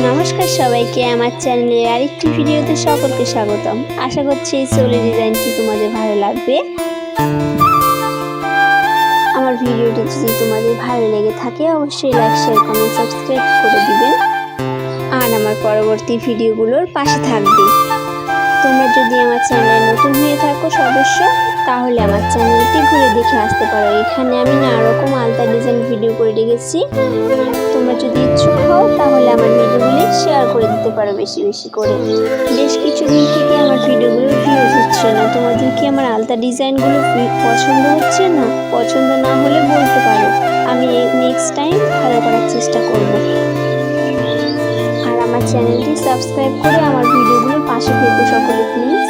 নমস্কার সবাইকে, আমার চ্যানেলে আরেকটি ভিডিওতে সকলকে স্বাগতম। আশা করছি এই সোলের ডিজাইনটি তোমাদের ভালো লাগবে। আমার ভিডিওটি যদি তোমাদের ভালো লেগে থাকে, অবশ্যই লাইক শেয়ার কমেন্ট সাবস্ক্রাইব করে দিবেন। আর আমার পরবর্তী ভিডিওগুলোর পাশে থাকবে। তোমরা যদি আমার চ্যানেলে নতুন হয়ে থাকো সদস্য, তাহলে আমার চ্যানেলটি ঘুরে দেখে আসতে পারো। এখানে আমি নানা রকম আলতা ডিজাইন ভিডিও করে রেখেছি। তোমরা যদি ইচ্ছুক হও, তাহলে আমার ভিডিওগুলি শেয়ার করে দিতে পারো বেশি বেশি করে। বেশ কিছুদিন থেকে আমার ভিডিওগুলো ভিউজ হচ্ছে না। তোমাদের কি আমার আলতা ডিজাইনগুলো পছন্দ হচ্ছে না? পছন্দ না হলে বলতে পারো। আমি নেক্সট টাইম ভালো করার চেষ্টা করব। চ্যানেলটি সাবস্ক্রাইব করে আমার ভিডিওগুলোর পাশে থেকো সকলে প্লিজ।